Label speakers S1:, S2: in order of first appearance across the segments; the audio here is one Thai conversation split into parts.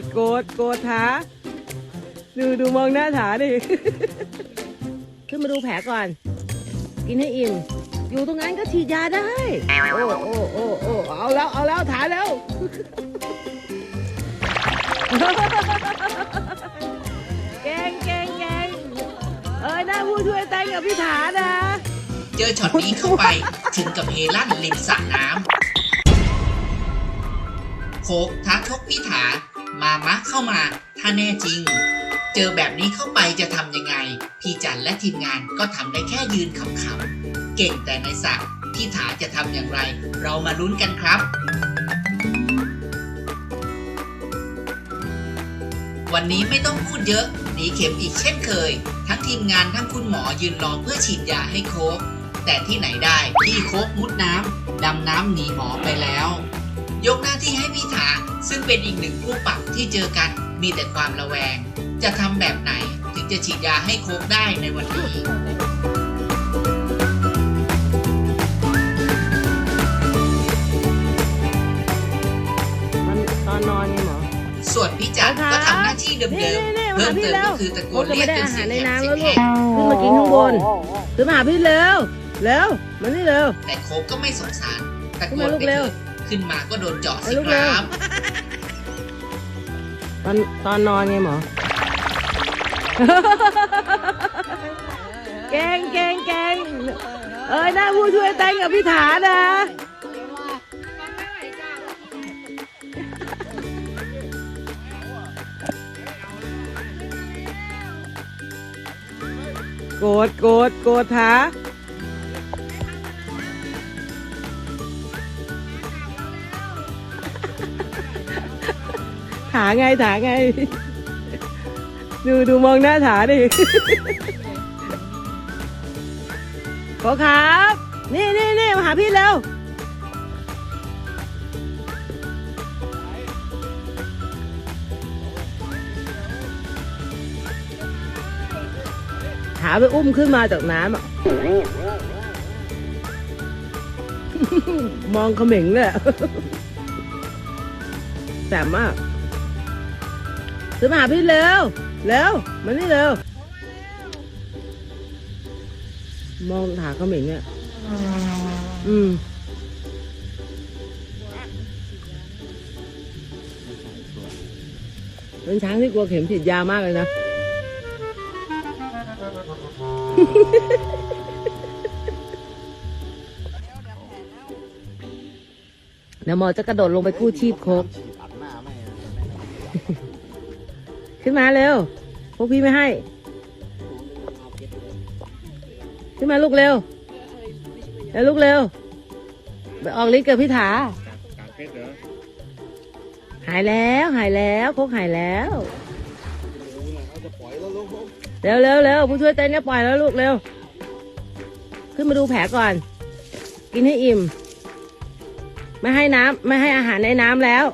S1: ธโกรธโกรธถาดูดูมองหน้าถาดิ ขึ้นมาดูแผลก่อน กินให้อิ่ม อยู่ตรงนั้นก็ฉีดยาได้ โอ้โอ้โอ้โอ้เอาแล้ว เอาแล้วถาแล้ว เก่งเก่งเก่งเอ้ยหน้าผู้ช่วยแตงกับพี่ถานะ
S2: เจอช็อตนี้เข้าไป ถึงกับเฮลั่นริมสระน้ำโคกท้าชกพิถา มามะเข้ามา ถ้าแน่จริง เจอแบบนี้เข้าไปจะทำยังไง พี่จันและทีมงานก็ทำได้แค่ยืนขำๆเก่งแต่ในสระพี่ถาจะทำอย่างไร เรามาลุ้นกันครับ วันนี้ไม่ต้องพูดเยอะหนีเข็มอีกเช่นเคย ทั้งทีมงานทั้งคุณหมอยืนรอเพื่อฉีดยาให้โคกแต่ที่ไหนได้พี่โคกมุดน้ำดำน้ำหนีหมอไปแล้ว ยกหน้าที่ให้พี่ถาซึ่งเป็นอีกหนึ่งผู้ปรับที่เจอกันมีแต่ความระแวง จะทำแบบไหนถึงจะฉีดยาให้โคกได้ในวันนี้
S1: มันตอนนอนไงหมอ
S2: ส่วนพี่จันก็ทำหน้าที่เดิม
S1: นี่นี่
S2: ๆ
S1: มา
S2: เพิ่
S1: หามพี่
S2: เติม
S1: แล้ว
S2: ก็คือตะโก
S1: โค้
S2: น
S1: จะ
S2: เรีย
S1: ไม่
S2: ก
S1: ได้
S2: เป็น
S1: อาหา
S2: เสี
S1: ร
S2: ยง
S1: ใน
S2: แหบ
S1: น้ำ
S2: เสี
S1: แล้
S2: ยวง
S1: ลูก
S2: แหบ
S1: ขึ้นมากินข้างบนขึ้นมาหาพี่เร็วเร็วมานี่เร็ว
S2: แต่โคกก็ไม่สงสารตะโก
S1: ขึ้นมานลูก
S2: ไป
S1: เร็
S2: เถ
S1: ว
S2: อะ ขึ้นมาก็โดนเจาะสิค
S1: รั
S2: บ
S1: ตอนตอนนอนไงหมอเก่งเก่งเก่งเอ้ยหน้าผู้ช่วยแตงกับพี่ถานะโกรธโกรธโกรธถา ถาไงถาไง ดูดูมองหน้าถาดิโกครับ นี่นี่นี่มาหาพี่เร็วหาไปอุ้มขึ้นมาจากน้ำอะ มองเขม็งเลยอะแสบมาก ซื้อมาหาพี่เร็ว เร็ว มานี่เร็ว มองหาเขม็งอะอืมเป็นช้างที่กลัวเข็มฉีดยามากเลยนะ เดี๋ยวหมอจะกระโดดลงไปกู้ชีพโคก ขึ้นมาเร็ว พวกพี่ไม่ให้ ขึ้นมาลูกเร็วเร็วลูกเร็ว ไปออกฤทธิ์กับพี่ถา หายแล้วหายแล้วโคกหายแล้วเร็วเร็วเร็วผู้ช่วยเต้นเนี่ยปล่อยแล้วลูกเร็ว ขึ้นมาดูแผลก่อน กินให้อิ่ม ไม่ให้น้ำไม่ให้อาหารในน้ำแล้ว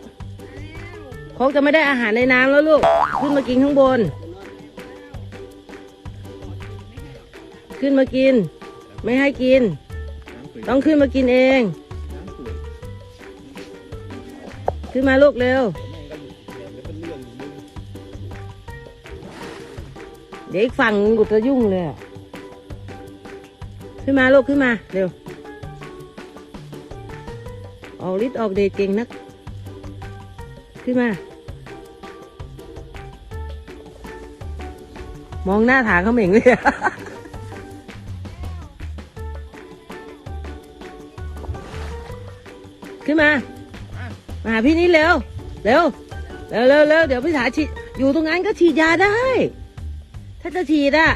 S1: กจะไม่ได้อาหารในน้ำแล้วลูก ขึ้นมากินข้างบน ขึ้นมากิน ไม่ให้กิน ต้องขึ้นมากินเอง ขึ้นมาลูกเร็ว เดี๋ยวอีกฝั่งหนึ่งกูจะยุ่งเลยขึ้นมาลูกขึ้นมาเร็วออกฤทธิ์ออกเดชเก่งนัก ขึ้นมา มองหน้าถาเขาเหม่งเลยขึ้นมา มาหาพี่นี่เร็ว เร็ว เร็วเร็วเร็วเดี๋ยวพี่ถาฉีดอยู่ตรงนั้นก็ฉีดยาได้ ถ้าจะฉีดอะ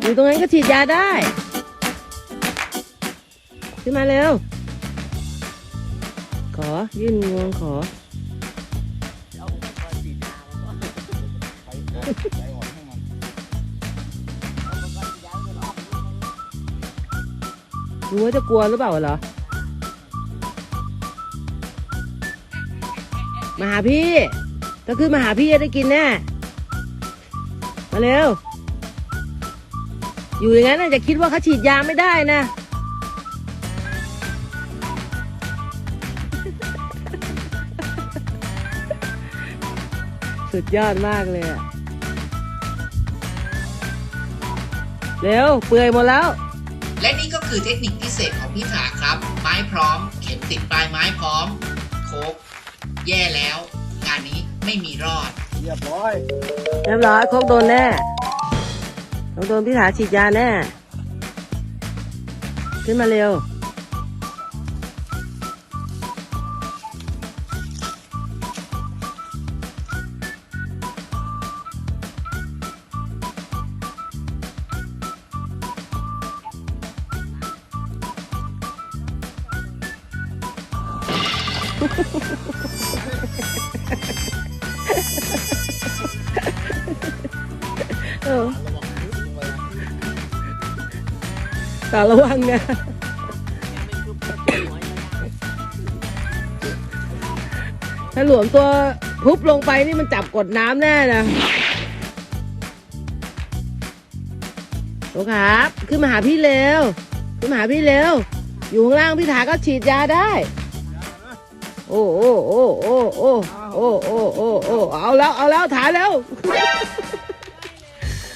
S1: อยู่ตรงนั้นก็ฉีดยาได้ ขึ้นมาเร็ว ขอยื่นงวงขอ รู้ว่าจะกลัวหรือเปล่าเหรอ มาหาพี่ ถ้าขึ้นมาหาพี่จะได้กินแน่ มาเร็ว อยู่อย่างนั้นจะคิดว่าเขาฉีดยาไม่ได้นะสุดยอดมากเลยอะ เร็วเปื่อยหมดแล้ว
S2: และนี่ก็คือเทคนิคพิเศษของพี่ขาครับ ไม้พร้อม เข็มติดปลายไม้พร้อม โคกแย่แล้ว งานนี้ไม่มีรอด
S3: เรียบร้อย
S1: เรียบร้อยโคกโดนแน่โคกโดนพี่ถาฉีดยาแน่ ขึ้นมาเร็ว เออตาระวังนะถ้าหลวมตัวพุบลงไปนี่มันจับกดน้ำแน่นะโอครับ ขึ้นมาหาพี่เร็ว ขึ้นมาหาพี่เร็ว อยู่ข้างล่างพี่ถาก็ฉีดยาได้ โอ้โอ้โอ้โอ้โอ้โอ้โอ้โอ้โอ้เอาแล้วเอาแล้วถาแล้ว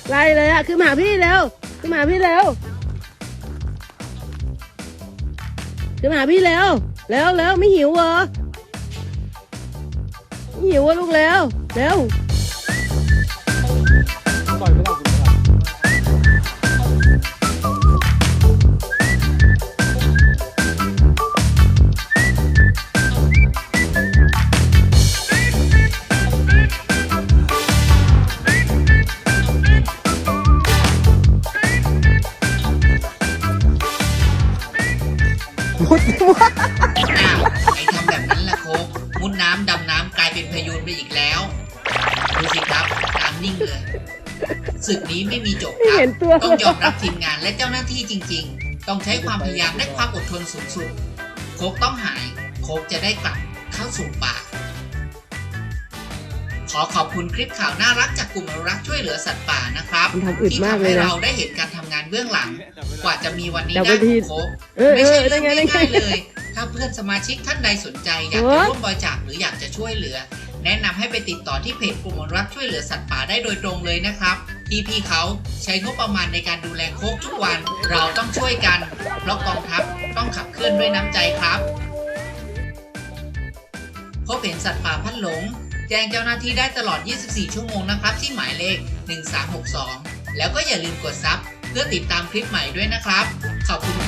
S1: ไล่เลยอะขึ้นมาพี่เร็วขึ้นมาพี่เร็วขึ้นมาพี่เร็วเร็วเร็วไม่หิวเหรอไม่หิววะลูกเร็วเร็ว
S3: มุด
S1: มุด
S2: อ้าวไอ้ทำแบบนั้นละโคกมุดน้ำดำน้ำกลายเป็นพยูนไปอีกแล้วดูสิครับน้ำนิ่งเลยศึกนี้ไม่มีจบ
S1: ไม่
S2: ครั
S1: เห็
S2: บ
S1: นตัว
S2: ต้องยอมรับทีมงานและเจ้าหน้าที่จริง ๆ ต้องใช้ความพยายามและความอดทนสูงสุด โคกต้องหาย โคกจะได้กลับเข้าสู่ป่า ขอขอบคุณคลิปข่าวน่ารักจากกลุ่มอนุรักษ์ช่วยเหลือสัตว์ป่านะครับ
S1: มันทำอึด
S2: ที่
S1: มาก
S2: ทำ
S1: เล
S2: ให้
S1: ยนะ
S2: เราได้เห็นการทำงานเบื้องหลัง กว่าจะมีวันนี้
S1: แต่
S2: ได้
S1: บางที
S2: ของโคก
S1: เออเอ
S2: ไม่
S1: อ
S2: ใช่
S1: ได้
S2: เรื่อง
S1: ไงได้ไง
S2: ง่ายๆเลย ถ้าเพื่อนสมาชิกท่านใดสนใจ อยากจะร่วมบริจาคหรืออยากจะช่วยเหลือ แนะนำให้ไปติดต่อที่เพจกลุ่มอนุรักษ์ช่วยเหลือสัตว์ป่าได้โดยตรงเลยนะครับ ที่พี่เขาใช้งบประมาณในการดูแลโคกทุกวัน เราต้องช่วยกันเพราะกองทัพต้องขับเคลื่อนด้วยน้ำใจครับ พบเห็นสัตว์ป่าพัดหลง แจ้งเจ้าหน้าที่ได้ตลอด 24 ชั่วโมงนะครับ ที่หมายเลข 1362 แล้วก็อย่าลืมกดซับเพื่อติดตามคลิปใหม่ด้วยนะครับ ขอบคุณ